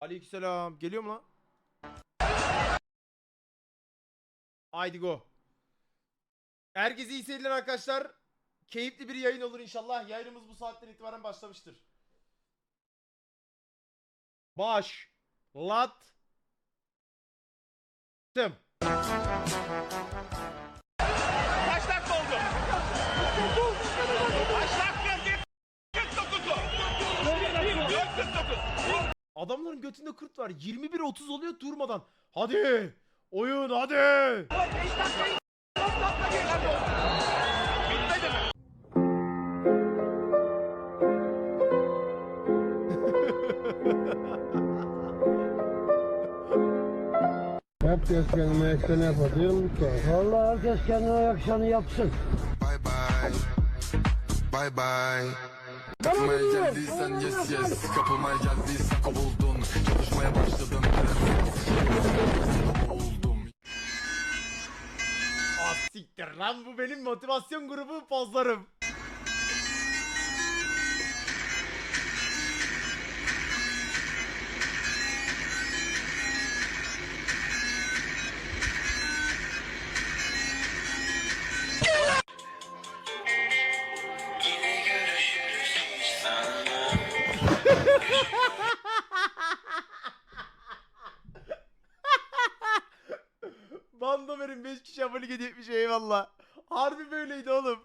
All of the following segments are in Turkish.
Aleykümselam. Geliyor mu lan? Haydi go. Herkese iyi seyirler arkadaşlar. Keyifli bir yayın olur inşallah. Yayınımız bu saatten itibaren başlamıştır. Baş. Lat. Tım. Adamların götünde kurt var. 21-30 oluyor durmadan. Hadi. Oyun hadi. Herkes kendine yakışanı yapar diyor mu ki? Vallahi herkes kendine yakışanı yapsın. Bye bye. Bye bye. Kapımaya geldiysen yes yes. Kapımaya geldiysen kovuldun. Çalışmaya başladın Oldum Ah siktir lan bu benim motivasyon grubu pozlarım. Hediye etmiş eyvallah. Harbi böyleydi oğlum.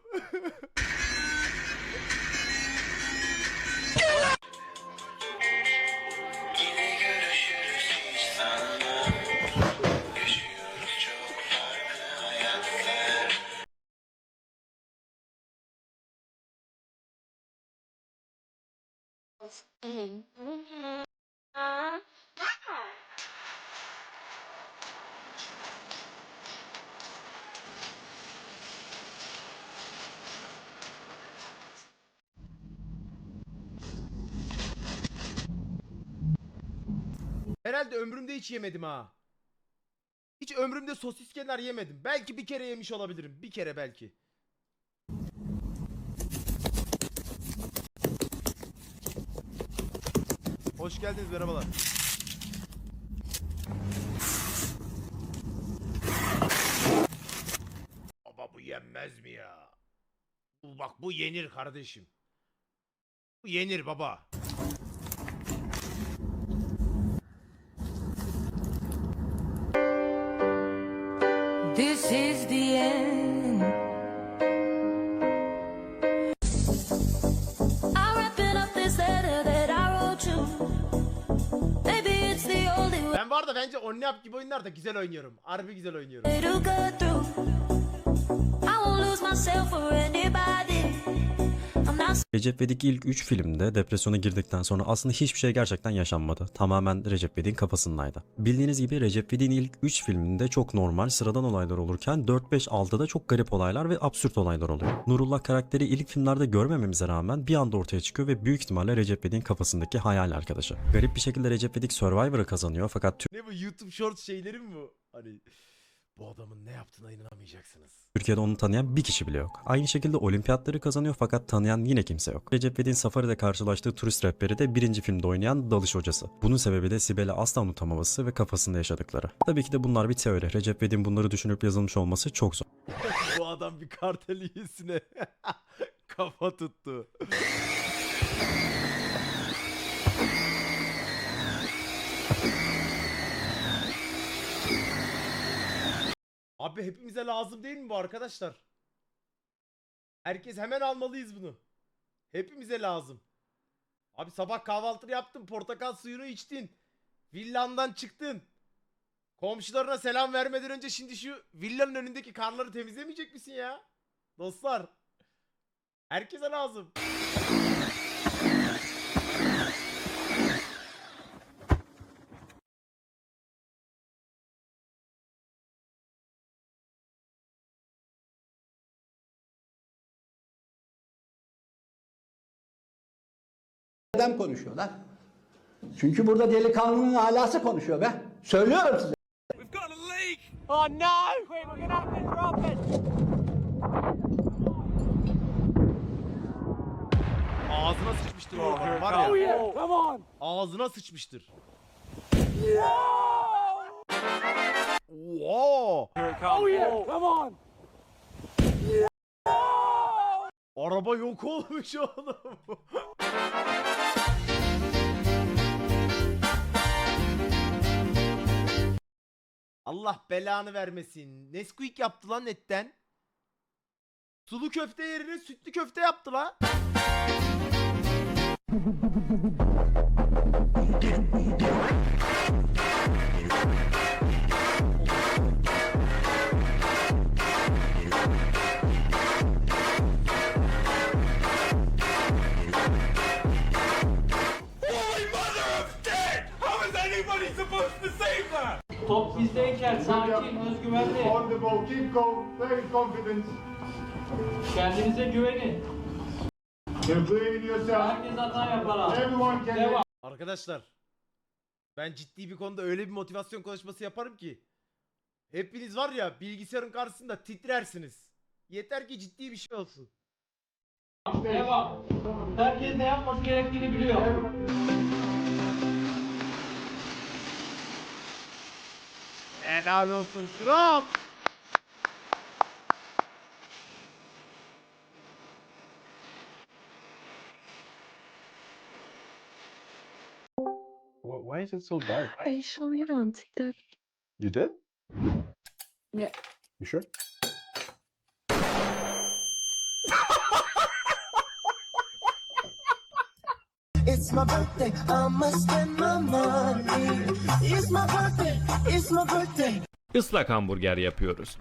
Herhalde ömrümde hiç yemedim ha. Hiç ömrümde sosis kenar yemedim. Belki bir kere yemiş olabilirim. Bir kere belki. Hoş geldiniz merhabalar. Baba bu yenmez mi ya? Bu bak bu yenir kardeşim. Bu yenir baba. This is the end. I'm wrapping up this letter that I wrote you. Maybe it's the only way Ben var da bence Onnap gibi oyunlarda güzel oynuyorum. Harbi güzel oynuyorum. to go through. I won't lose myself for anybody. Not Recep İvedik ilk 3 filmde depresyona girdikten sonra aslında hiçbir şey gerçekten yaşanmadı. Tamamen Recep İvedik'in kafasındaydı. Bildiğiniz gibi Recep İvedik'in ilk 3 filminde çok normal, sıradan olaylar olurken 4 5 6'da çok garip olaylar ve absürt olaylar oluyor. Nurullah karakteri ilk filmlerde görmememize rağmen bir anda ortaya çıkıyor ve büyük ihtimalle Recep İvedik'in kafasındaki hayal arkadaşı. Garip bir şekilde Recep İvedik Survivor'ı kazanıyor fakat Ne bu YouTube Shorts şeyleri mi bu? Hani bu adamın ne yaptığına inanamayacaksınız. Türkiye'de onu tanıyan bir kişi bile yok. Aynı şekilde olimpiyatları kazanıyor fakat tanıyan yine kimse yok. Recep İvedik'in Safari'de karşılaştığı turist rehberi de birinci filmde oynayan dalış hocası. Bunun sebebi de Sibel'i asla unutamaması ve kafasında yaşadıkları. Tabii ki de bunlar bir teori. Recep İvedik'in bunları düşünüp yazılmış olması çok zor. bu adam bir kartel üyesine kafa tuttu. Abi hepimize lazım değil mi bu arkadaşlar? Herkes hemen almalıyız bunu. Hepimize lazım. Abi sabah kahvaltını yaptın, portakal suyunu içtin. Villandan çıktın. Komşularına selam vermeden önce şimdi şu villanın önündeki karları temizlemeyecek misin ya? Dostlar. Herkese lazım. Neden konuşuyorlar? Çünkü burada delikanlının alası konuşuyor be. Söylüyorum size. We've got a leak. Ağzına sıçmıştır o adam var ya. Ağzına sıçmıştır. Wow. Oh yeah, come on. Araba yok olmuş oğlum. Allah belanı vermesin. Nesquik yaptı lan etten. Sulu köfte yerine sütlü köfte yaptı la. Top bizdeyken sakin, özgüvenli. On the ball, keep calm, very confident. Kendinize güvenin. You believe in yourself. Herkes hata yapar abi. Everyone can Devam. Arkadaşlar ben ciddi bir konuda öyle bir motivasyon konuşması yaparım ki hepiniz var ya bilgisayarın karşısında titrersiniz. Yeter ki ciddi bir şey olsun. Devam. Herkes ne yapması gerektiğini biliyor. Helal olsun kral. Why is it so dark? I saw it on TikTok. You did? Yeah. You sure? My birthday, I must spend my money. It's my birthday, it's my birthday. Islak hamburger yapıyoruz.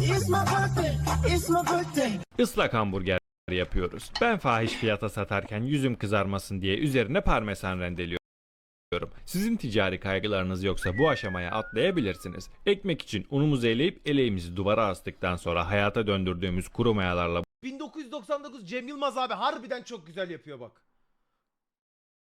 It's my birthday, it's my birthday. Islak hamburger yapıyoruz. Ben fahiş fiyata satarken yüzüm kızarmasın diye üzerine parmesan rendeliyorum. Sizin ticari kaygılarınız yoksa bu aşamaya atlayabilirsiniz. Ekmek için unumuzu eleyip eleğimizi duvara astıktan sonra hayata döndürdüğümüz kuru mayalarla 1999 Cem Yılmaz abi harbiden çok güzel yapıyor bak.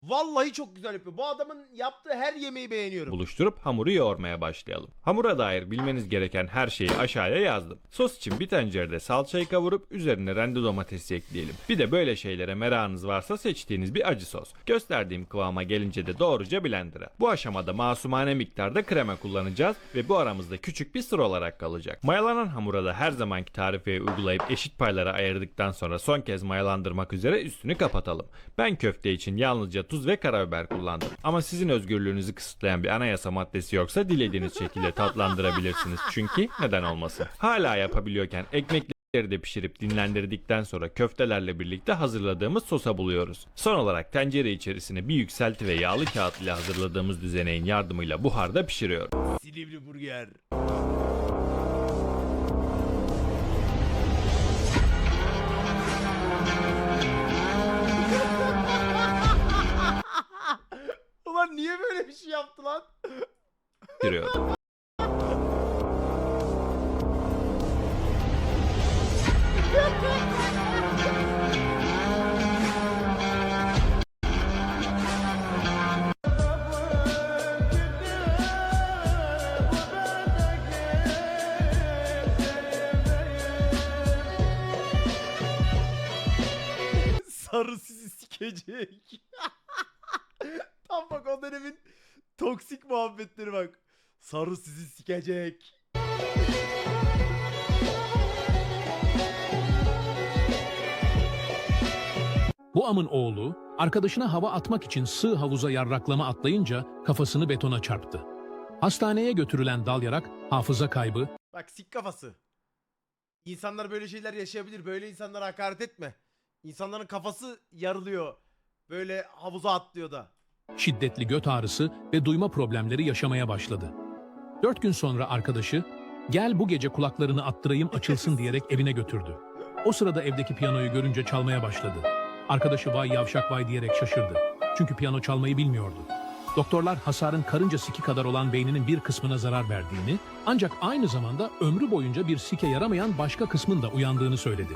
Vallahi çok güzel yapıyor. Bu adamın yaptığı her yemeği beğeniyorum. buluşturup hamuru yoğurmaya başlayalım. Hamura dair bilmeniz gereken her şeyi aşağıya yazdım. Sos için bir tencerede salçayı kavurup üzerine rende domatesi ekleyelim. Bir de böyle şeylere merakınız varsa seçtiğiniz bir acı sos. Gösterdiğim kıvama gelince de doğruca blender'a. Bu aşamada masumane miktarda krema kullanacağız ve bu aramızda küçük bir sır olarak kalacak. Mayalanan hamura da her zamanki tarifeyi uygulayıp eşit paylara ayırdıktan sonra son kez mayalandırmak üzere üstünü kapatalım. Ben köfte için yalnızca tuz ve karabiber kullandım. Ama sizin özgürlüğünüzü kısıtlayan bir anayasa maddesi yoksa dilediğiniz şekilde tatlandırabilirsiniz. Çünkü neden olmasın? Hala yapabiliyorken ekmekleri de pişirip dinlendirdikten sonra köftelerle birlikte hazırladığımız sosa buluyoruz. Son olarak tencere içerisine bir yükselti ve yağlı kağıt ile hazırladığımız düzeneğin yardımıyla buharda pişiriyorum. Silivri burger. Niye böyle bir şey yaptı lan? pişiriyorum. Sarı sizi sikecek. Tam bak o dönemin toksik muhabbetleri bak. Sarı sizi sikecek. Bu amın oğlu arkadaşına hava atmak için sığ havuza yarraklama atlayınca kafasını betona çarptı. Hastaneye götürülen dalyarak hafıza kaybı, Bak sik kafası. İnsanlar böyle şeyler yaşayabilir. Böyle insanlara hakaret etme. İnsanların kafası yarılıyor. Böyle havuza atlıyor da. Şiddetli göt ağrısı ve duyma problemleri yaşamaya başladı. Dört gün sonra arkadaşı, gel bu gece kulaklarını attırayım açılsın diyerek evine götürdü. O sırada evdeki piyanoyu görünce çalmaya başladı. Arkadaşı vay yavşak vay diyerek şaşırdı. Çünkü piyano çalmayı bilmiyordu. Doktorlar hasarın karınca siki kadar olan beyninin bir kısmına zarar verdiğini, ancak aynı zamanda ömrü boyunca bir sike yaramayan başka kısmın da uyandığını söyledi.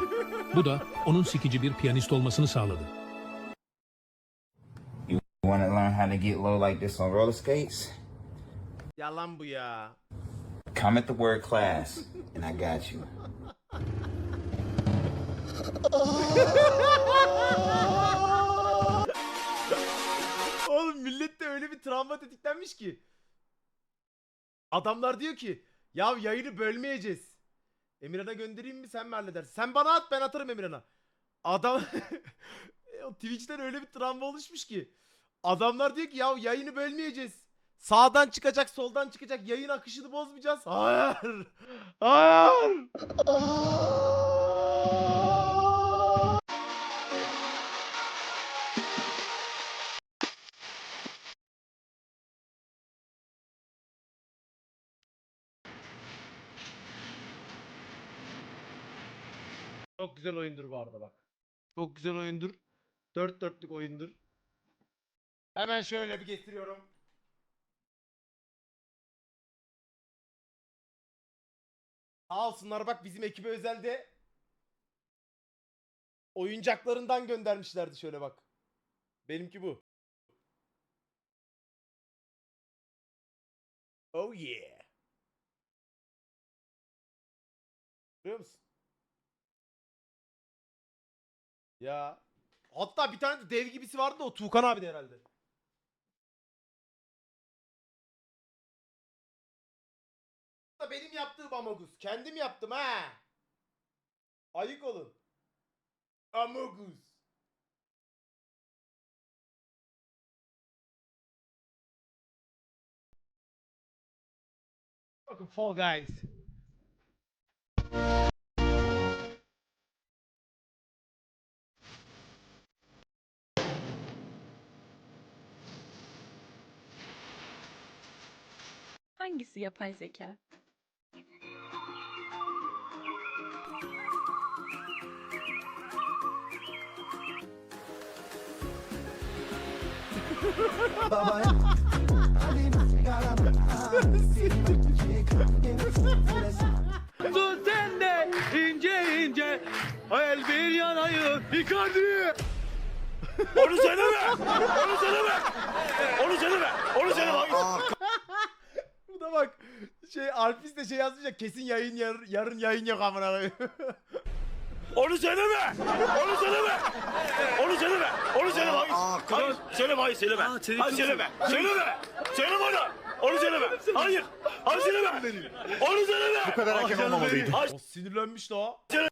Bu da onun sikici bir piyanist olmasını sağladı. How to get low like this on roller skates? Yalan bu ya. Come at the word class, and I got you. Oğlum millet de öyle bir travma tetiklenmiş ki. Adamlar diyor ki ya yayını bölmeyeceğiz. Emirhan'a göndereyim mi sen mi halledersin? Sen bana at ben atarım Emirhan'a. Adam o Twitch'ten öyle bir travma oluşmuş ki. Adamlar diyor ki ya yayını bölmeyeceğiz. Sağdan çıkacak soldan çıkacak yayın akışını bozmayacağız. Hayır. Hayır. Çok güzel oyundur bu arada bak. Çok güzel oyundur. Dört dörtlük oyundur. Hemen şöyle bir getiriyorum. Sağ olsunlar bak bizim ekibe özelde oyuncaklarından göndermişlerdi şöyle bak. Benimki bu. Oh yeah. Görüyor musun? Ya. Hatta bir tane de dev gibisi vardı da o Tuğkan abi de herhalde. Da benim yaptığım Amogus. Kendim yaptım ha. Ayık olun. Amogus. Bakın Fall Guys. Hangisi yapay zeka? Dur sen de ince ince hayal bir yanayı Icardi. Onu söyleme! Onu söyleme! Onu söyleme! Onu söyleme! Bu da bak şey Alpis de şey yazmış ya kesin yayın yar, yarın yayın yok amına koyayım. Onu söyleme! Onu söyleme! Onu söyleme! Onu söyleme! Hayır! Hayır! Söyleme hayır söyleme! Hayır söyleme! Söyleme! Söyleme onu! Onu söyleme! Hayır! Hayır söyleme! Onu söyleme! Bu kadar erken olmamalıydı. Hayır sinirlenmiş o. söyleme!